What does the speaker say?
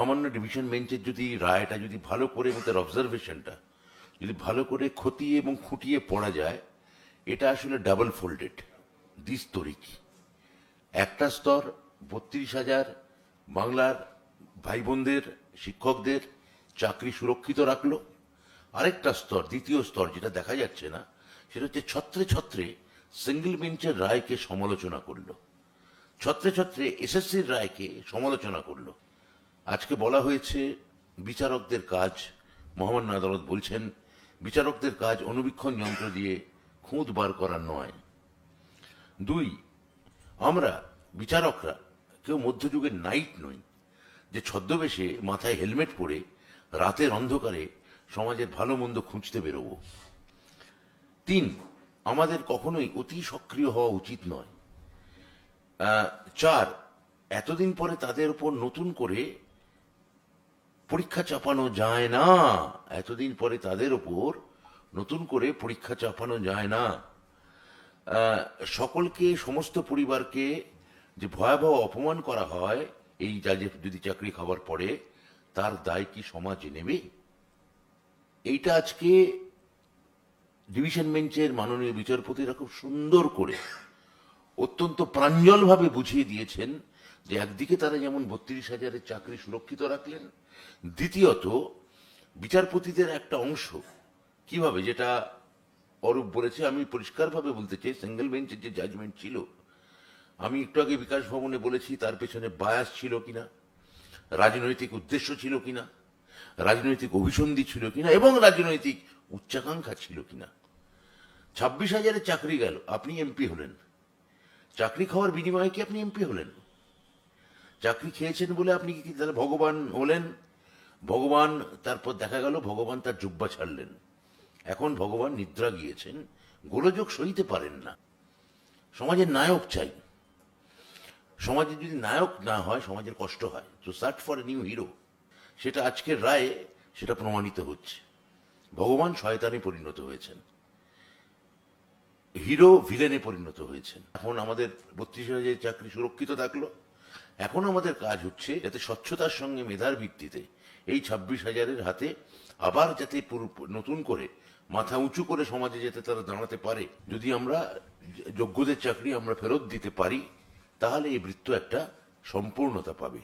সামান্য ডিভিশন বেঞ্চের যদি রায়টা যদি ভালো করে এবং তার অবজারভেশনটা যদি ভালো করে খতিয়ে এবং খুঁটিয়ে পড়া যায়, এটা আসলে ডাবল ফোল্ডেড দ্বিস্তরিক একটা স্তর বত্রিশ হাজার বাংলার ভাই বোনদের শিক্ষকদের চাকরি সুরক্ষিত রাখল। আরেকটা স্তর, দ্বিতীয় স্তর যেটা দেখা যাচ্ছে না, সেটা হচ্ছে ছত্রে ছত্রে সিঙ্গেল বেঞ্চের রায়কে সমালোচনা করল। ছত্রে ছত্রে এসএসসির রায়কে সমালোচনা করল। আজকে বলা হয়েছে, বিচারকদের কাজ, মহামান্য আদালত বলছেন, বিচারকদের কাজ অনুবীক্ষণ যন্ত্র দিয়ে খুঁত বার করা নয়। দুই, আমরা বিচারকরা কেউ মধ্যযুগের নাইট নই, যে ছদ্মবেশে মাথায় হেলমেট পরে রাতের অন্ধকারে সমাজের ভালো মন্দ খুঁজতে বেরোবো। তিন, আমাদের কখনোই অতি সক্রিয় হওয়া উচিত নয়। চার, এতদিন পরে তাদের উপর নতুন করে পরীক্ষা চাপানো যায় না। এতদিন পরে তাদের উপর নতুন করে পরীক্ষা চাপানো যায় না। সকলকে, সমস্ত পরিবারকে যে ভয়াবহ অপমান করা হয়, এই জাজে যদি চাকরি খাবার পরে তার দায় কি সমাজ নেবে? এইটা আজকে ডিভিশন বেঞ্চের মাননীয় বিচারপতিরা খুব সুন্দর করে অত্যন্ত প্রাঞ্জলভাবে বুঝিয়ে দিয়েছেন। যে একদিকে তারা যেমন বত্রিশ হাজারের চাকরি সুরক্ষিত রাখলেন, দ্বিতীয়ত বিচারপতিদের একটা অংশ কীভাবে, যেটা অরূপ বলেছে, আমি পরিষ্কারভাবে বলতে চাই সিঙ্গেল বেঞ্চের যে জাজমেন্ট ছিল, আমি একটু আগে বিকাশ ভবনে বলেছি, তার পেছনে বায়াস ছিল কিনা, রাজনৈতিক উদ্দেশ্য ছিল কিনা, রাজনৈতিক অভিসন্ধি ছিল কিনা, এবং রাজনৈতিক উচ্চাকাঙ্ক্ষা ছিল কিনা। ছাব্বিশ হাজারের চাকরি গেল, আপনি এমপি হলেন। চাকরি খাওয়ার বিনিময়ে কি আপনি এমপি হলেন? চাকরি খেয়েছেন বলে আপনি কি তাহলে ভগবান হলেন? ভগবান, তারপর দেখা গেল ভগবান তার জুব্বা ছাড়লেন। এখন ভগবান নিদ্রা গিয়েছেন, গোলযোগ সইতে পারেন না। সমাজের নায়ক চাই। সমাজে যদি নায়ক না হয়, সমাজের কষ্ট হয়। তো search for a new hero সেটা আজকের রায়ে, সেটা প্রমাণিত হচ্ছে। ভগবান শয়তানে পরিণত হয়েছেন। হিরো ভিলেনে পরিণত হয়েছেন। এখন আমাদের বত্রিশ হাজার চাকরি সুরক্ষিত থাকল। এখন আমাদের কাজ হচ্ছে যাতে স্বচ্ছতার সঙ্গে মেধার ভিত্তিতে এই ছাব্বিশ হাজারের হাতে আবার যাতে নতুন করে মাথা উঁচু করে সমাজে যাতে তারা দাঁড়াতে পারে, যদি আমরা যোগ্যদের চাকরি আমরা ফেরত দিতে পারি, তাহলে এই বৃত্ত একটা সম্পূর্ণতা পাবে।